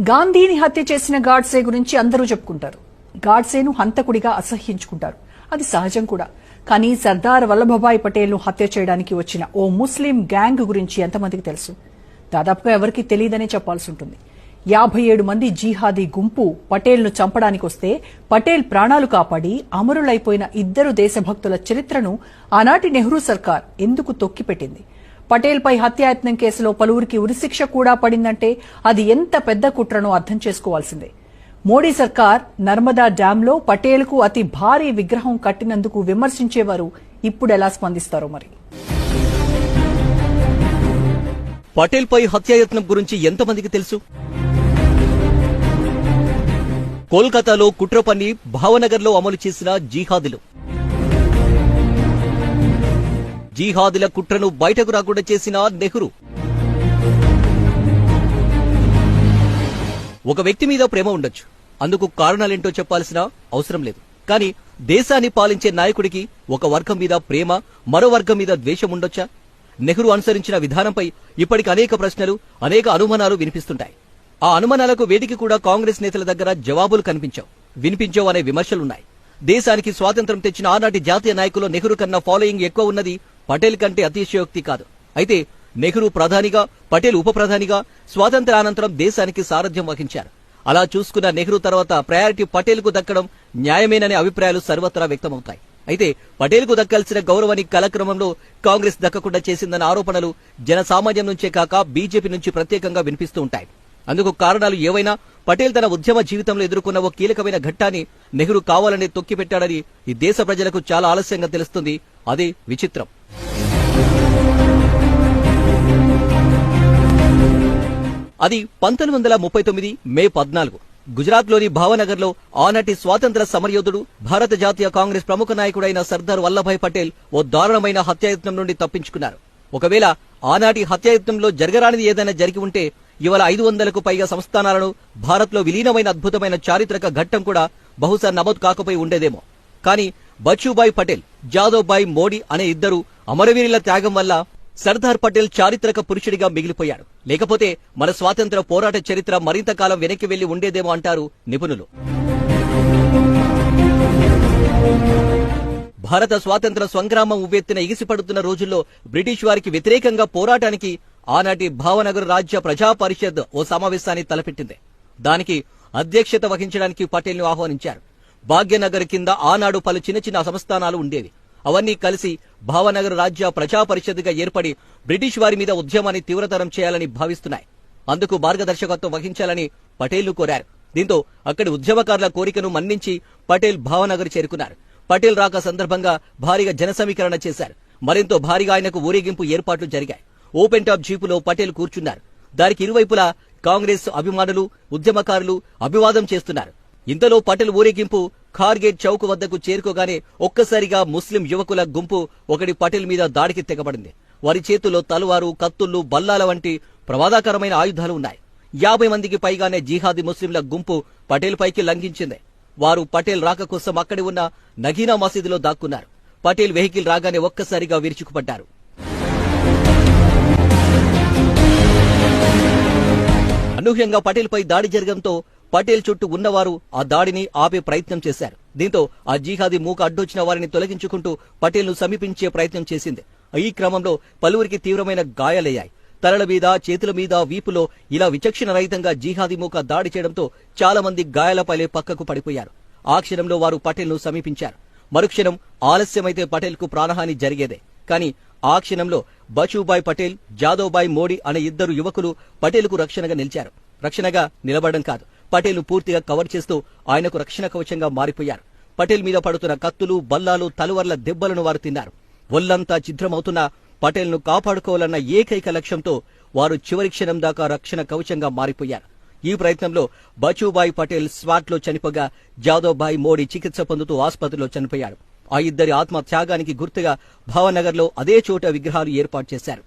గాంధీని హత్య చేసిన గాడ్సే గురించి అందరూ చెప్పుకుంటారు. గాడ్సేను హంతకుడిగా అసహ్యించుకుంటారు. అది సహజం కూడా. కానీ సర్దార్ వల్లభభాయ్ పటేల్ను హత్య చేయడానికి వచ్చిన ఓ ముస్లిం గ్యాంగ్ గురించి ఎంతమందికి తెలుసు? దాదాపుగా ఎవరికీ తెలియదనే చెప్పాల్సి ఉంటుంది యాభై ఏడు మంది జీహాదీ గుంపు పటేల్ను చంపడానికి వస్తే పటేల్ ప్రాణాలు కాపాడి అమరులైపోయిన ఇద్దరు దేశభక్తుల చరిత్రను ఆనాటి నెహ్రూ సర్కార్ ఎందుకు తొక్కిపెట్టింది? పటేల్ పై హత్యాయత్నం కేసులో పలువురికి ఉరిశిక్ష కూడా పడిందంటే అది ఎంత పెద్ద కుట్రనో అర్థం చేసుకోవాల్సిందే. మోడీ సర్కార్ నర్మదా డ్యాంలో పటేల్కు అతి భారీ విగ్రహం కట్టినందుకు విమర్శించేవారు ఇప్పుడు ఎలా స్పందిస్తారో మరి? పటేల్ పై హత్యాయత్నం గురించి ఎంతమందికి తెలుసు? కోల్కతాలో కుట్రపని భావనగర్లో అమలు చేసిన జీహాదులు. జీహాదుల కుట్రను బయటకు రాకుండా చేసిన నెహ్రూ. ఒక వ్యక్తి మీద ప్రేమ ఉండొచ్చు. అందుకు కారణాలేంటో చెప్పాల్సిన అవసరం లేదు. కానీ దేశాన్ని పాలించే నాయకుడికి ఒక వర్గం మీద ప్రేమ మరో వర్గం మీద ద్వేషం ఉండొచ్చా? నెహ్రూ అనుసరించిన విధానంపై ఇప్పటికి అనేక ప్రశ్నలు అనేక అనుమానాలు వినిపిస్తుంటాయి. ఆ అనుమానాలకు వేదిక కూడా కాంగ్రెస్ నేతల దగ్గర జవాబులు కనిపించావు. వినిపించావు అనే విమర్శలున్నాయి. దేశానికి స్వాతంత్రం తెచ్చిన ఆనాటి జాతీయ నాయకులు నెహ్రూ కన్నా ఫాలోయింగ్ ఎక్కువ ఉన్నది పటేల్ కంటే అతిశయోక్తి కాదు. అయితే నెహ్రూ ప్రధానిగా పటేల్ ఉప ప్రధానిగా స్వాతంత్రానంతరం దేశానికి సారథ్యం వహించారు. అలా చూసుకున్న నెహ్రూ తర్వాత ప్రయారిటీ పటేల్కు దక్కడం న్యాయమేననే అభిప్రాయాలు సర్వత్రా వ్యక్తమవుతాయి. అయితే పటేల్కు దక్కాల్సిన గౌరవాన్ని కలక్రమంలో కాంగ్రెస్ దక్కకుండా చేసిందన్న ఆరోపణలు జనసామాన్యం నుంచే కాక బీజేపీ నుంచి ప్రత్యేకంగా వినిపిస్తూ ఉంటాయి. అందుకు కారణాలు ఏవైనా పటేల్ తన ఉద్యమ జీవితంలో ఎదుర్కొన్న ఓ కీలకమైన ఘట్టాన్ని నెహ్రూ కావాలని తొక్కిపెట్టాడని ఈ దేశ ప్రజలకు చాలా ఆలస్యంగా తెలుస్తుంది. అదే విచిత్రం. అది పంతొమ్మిది వందల ముప్పై తొమ్మిది మే పద్నాలుగు. గుజరాత్లోని భావనగర్లో ఆనాటి స్వాతంత్ర సమరయోధుడు భారత జాతీయ కాంగ్రెస్ ప్రముఖ నాయకుడైన సర్దార్ వల్లభాయ్ పటేల్ ఓ దారుణమైన హత్యాయత్నం నుండి తప్పించుకున్నారు. ఒకవేళ ఆనాటి హత్యాయత్నంలో జరగరానిది ఏదైనా జరిగి ఉంటే ఇవాళ ఐదు వందలకు పైగా సంస్థానాలను భారత్లో విలీనమైన అద్భుతమైన చారిత్రక ఘట్టం కూడా బహుశా నమోదు కాకపోయి ఉండేదేమో. కానీ బచ్చుబాయ్ పటేల్ జాదవ్బాయ్ మోడీ అనే ఇద్దరు అమరవీరుల త్యాగం వల్ల సర్దార్ పటేల్ చారిత్రక పురుషుడిగా మిగిలిపోయాడు. లేకపోతే మన స్వాతంత్ర పోరాట చరిత్ర మరింత కాలం వెనక్కి వెళ్ళి ఉండేదేమో అంటారు నిపుణులు. భారత స్వాతంత్ర సంగ్రామం ఉవ్వెత్తిన ఎగిసిపడుతున్న రోజుల్లో బ్రిటిష్ వారికి వ్యతిరేకంగా పోరాటానికి ఆనాటి భావనగర్ రాజ్య ప్రజా పరిషత్ ఓ సమావేశాన్ని తలపెట్టింది. దానికి అధ్యక్షత వహించడానికి పటేల్ను ఆహ్వానించారు. భాగ్యనగర్ కింద ఆనాడు పలు చిన్న చిన్న సంస్థానాలు ఉండేవి. అవన్నీ కలిసి భావనగర్ రాజ్య ప్రజా పరిషత్గా ఏర్పడి బ్రిటిష్ వారి మీద ఉద్యమాన్ని తీవ్రతరం చేయాలని భావిస్తున్నాయి. అందుకు మార్గదర్శకత్వం వహించాలని పటేల్ను కోరారు. దీంతో అక్కడి ఉద్యమకారుల కోరికను మన్నించి పటేల్ భావనగర్ చేరుకున్నారు. పటేల్ రాక సందర్భంగా భారీగా జన సమీకరణ చేశారు. మరింతో భారీగా ఆయనకు ఊరేగింపు ఏర్పాట్లు జరిగాయి. ఓపెన్ టాప్ జీపులో పటేల్ కూర్చున్నారు. దానికి ఇరువైపులా కాంగ్రెస్ అభిమానులు ఉద్యమకారులు అభివాదం చేస్తున్నారు. ఇంతలో పటేల్ ఊరేగింపు ఖార్గేట్ చౌక్ వద్దకు చేరుకోగానే ఒక్కసారిగా ముస్లిం యువకుల గుంపు ఒకటి పటేల్ మీద దాడికి తెగబడింది. వారి చేతుల్లో తలువారు కత్తుళ్ళు బల్లాల వంటి ప్రమాదకరమైన ఆయుధాలు ఉన్నాయి. యాభై మందికి పైగానే జిహాదీ ముస్లింల గుంపు పటేల్ పైకి లంఘించింది. వారు పటేల్ రాక కోసం అక్కడి ఉన్న నగీనా మసీదులో దాక్కున్నారు. పటేల్ వెహికల్ రాగానే ఒక్కసారిగా విరుచుకుపడ్డారు. అనూహ్యంగా పటేల్ పై దాడి జరగడంతో పటేల్ చుట్టూ ఉన్నవారు ఆ దాడిని ఆపే ప్రయత్నం చేశారు. దీంతో ఆ జీహాదీ మూక అడ్డొచ్చిన వారిని తొలగించుకుంటూ పటేల్ను సమీపించే ప్రయత్నం చేసింది. ఈ క్రమంలో పలువురికి తీవ్రమైన గాయాలయ్యాయి. తలల మీద చేతుల మీద వీపులో ఇలా విచక్షణ రహితంగా జీహాదీ మూక దాడి చేయడంతో చాలా మంది గాయాలపైలే పక్కకు పడిపోయారు. ఆ క్షణంలో వారు పటేల్ను సమీపించారు. మరుక్షణం ఆలస్యమైతే పటేల్కు ప్రాణహాని జరిగేదే. కానీ ఆ క్షణంలో బచూబాయ్ పటేల్ జాదవ్బాయ్ మోడీ అనే ఇద్దరు యువకులు పటేల్కు రక్షణగా నిలిచారు. రక్షణగా నిలబడడం కాదు. పటేల్ పూర్తిగా కవర్ చేస్తూ ఆయనకు రక్షణ కవచంగా మారిపోయారు. పటేల్ మీద పడుతున్న కత్తులు బల్లాలు తలవర్ల దెబ్బలను వారు తిన్నారు. ఒళ్ళంతా ఛిద్రమవుతున్న పటేల్ను కాపాడుకోవాలన్న ఏకైక లక్ష్యంతో వారు చివరి క్షణం దాకా రక్షణ కవచంగా మారిపోయారు. ఈ ప్రయత్నంలో బచూభాయ్ పటేల్ స్వాట్లో చనిపోగా జాదవ్భాయ్ మోడీ చికిత్స పొందుతూ ఆసుపత్రిలో చనిపోయారు. ఆ ఇద్దరి ఆత్మ త్యాగానికి గుర్తుగా భావనగర్లో అదే చోట విగ్రహాలు ఏర్పాటు చేశారు.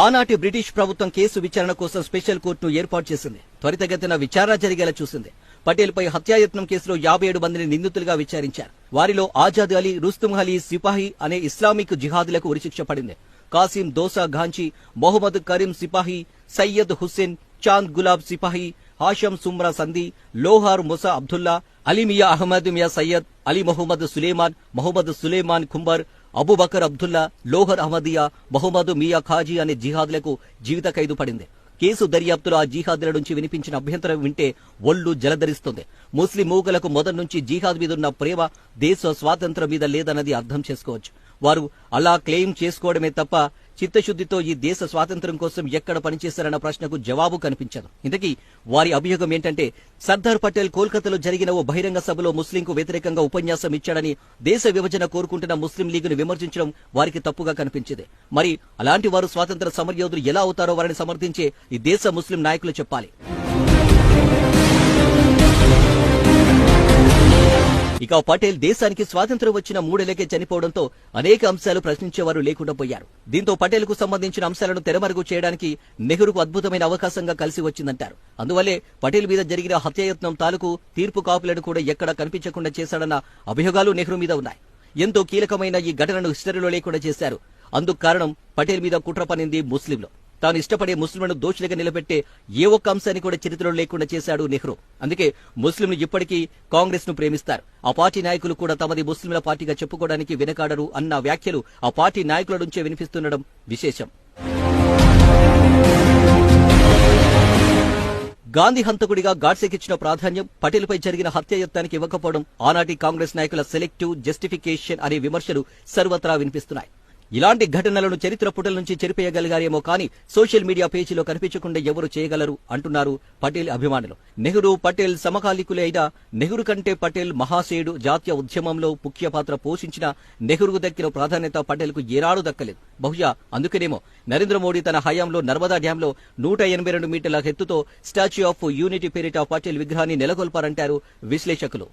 ఆనాటి బ్రిటిష్ ప్రభుత్వం కేసు విచారణ కోసం స్పెషల్ కోర్టును ఏర్పాటు చేసింది. త్వరితగతిన విచారణ జరిగేలా చూసింది. పటేల్ పై హత్యాయత్నం కేసులో యాభై ఏడు మందిని నిందితులుగా విచారించారు. వారిలో ఆజాద్ అలీ రుస్తుమ్ అలీ సిపాహి అనే ఇస్లామిక్ జిహాదులకు ఉరిశిక్ష పడింది. కాసిం దోసా ఘాంచి మొహమ్మద్ కరీం సిపాహి సయ్యద్ హుస్సేన్ చాంద్ గులాబ్ సిపాహి హాషం సుమ్రా సంది లోహార్ ముసా అబ్దుల్లా అలీ మియా అహ్మద్ మియా సయ్యద్ అలీ మొహమ్మద్ సులేమాన్ మొహమ్మద్ సులేమాన్ ఖుంబర్ అబూబకర్ అబ్దుల్లా లోహర్ అహ్మదియా బహుమదు మియా ఖాజీ అనే జిహాద్లకు జీవిత ఖైదు పడింది. కేసు దర్యాప్తులో ఆ జీహాదుల నుంచి వినిపించిన అభ్యంతరం వింటే ఒళ్ళు జలధరిస్తుంది. ముస్లిం మూగలకు మొదటి నుంచి జీహాద్ మీద ఉన్న ప్రేమ దేశ స్వాతంత్రం మీద లేదన్నది అర్థం చేసుకోవచ్చు. వారు అలా క్లెయిమ్ చేసుకోవడమే తప్ప చిత్తశుద్ధితో ఈ దేశ స్వాతంత్ర్యం కోసం ఎక్కడ పనిచేశారన్న ప్రశ్నకు జవాబు కనిపించదు. ఇంతకీ వారి అభియోగం ఏంటంటే సర్దార్ పటేల్ కోల్కతాలో జరిగిన ఓ బహిరంగ సభలో ముస్లింకు వ్యతిరేకంగా ఉపన్యాసం ఇచ్చాడని దేశ విభజన కోరుకుంటున్న ముస్లిం లీగును విమర్శించడం వారికి తప్పుగా కనిపించింది. మరి అలాంటి వారు స్వాతంత్ర సమరయోధులు ఎలా అవుతారో వారిని సమర్థించే ఈ దేశ ముస్లిం నాయకులు చెప్పాలి. ఇక పటేల్ దేశానికి స్వాతంత్ర్యం వచ్చిన మూడేళ్ళకే చనిపోవడంతో అనేక అంశాలు ప్రశ్నించేవారు లేకుండా పోయారు. దీంతో పటేల్కు సంబంధించిన అంశాలను తెరమరుగు చేయడానికి నెహ్రూకు అద్భుతమైన అవకాశంగా కలిసి వచ్చిందంటారు. అందువల్లే పటేల్ మీద జరిగిన హత్యాయత్నం తాలూకు తీర్పు కాపులను కూడా ఎక్కడా కనిపించకుండా చేశాడన్న అభియోగాలు నెహ్రూ మీద ఉన్నాయి. ఎంతో కీలకమైన ఈ ఘటనను హిస్టరీలో లేకుండా చేశారు. అందుకు కారణం పటేల్ మీద కుట్ర పనింది ముస్లింలు. తాను ఇష్టపడే ముస్లింలను దోషులుగా నిలబెట్టే ఏ ఒక్క అంశాన్ని కూడా చరిత్రలో లేకుండా చేశాడు నెహ్రూ. అందుకే ముస్లింలు ఇప్పటికీ కాంగ్రెస్ను ప్రేమిస్తారు. ఆ పార్టీ నాయకులు కూడా తమది ముస్లింల పార్టీగా చెప్పుకోవడానికి వెనకాడరు అన్న వ్యాఖ్యలు ఆ పార్టీ నాయకుల నుంచే వినిపిస్తుండడం విశేషం. గాంధీ హంతకుడిగా గాడ్సేకిచ్చిన ప్రాధాన్యం పటేల్పై జరిగిన హత్యాయత్నానికి ఇవ్వకపోవడం ఆనాటి కాంగ్రెస్ నాయకుల సెలెక్టివ్ జస్టిఫికేషన్ అనే విమర్శలు సర్వత్రా వినిపిస్తున్నాయి. ఇలాంటి ఘటనలను చరిత్ర పుటల నుంచి చెరిపేయగలిగారేమో కానీ సోషల్ మీడియా పేజీలో కనిపించకుండా ఎవరు చేయగలరు అంటున్నారు పటేల్ అభిమానులు. నెహ్రూ పటేల్ సమకాలీకులే అయినా నెహ్రూ కంటే పటేల్ మహాశయుడు జాతీయ ఉద్యమంలో ముఖ్య పాత్ర పోషించిన నెహ్రూకు దక్కిన ప్రాధాన్యత పటేల్కు ఏనాడు దక్కలేదు. బహుశా అందుకనేమో నరేంద్ర మోడీ తన హయాంలో నర్మదా డ్యాంలో నూట ఎనభై రెండు మీటర్ల ఎత్తుతో స్టాచ్యూ ఆఫ్ యూనిటీ పేరిట పటేల్ విగ్రహాన్ని నెలకొల్పారంటారు విశ్లేషకులు.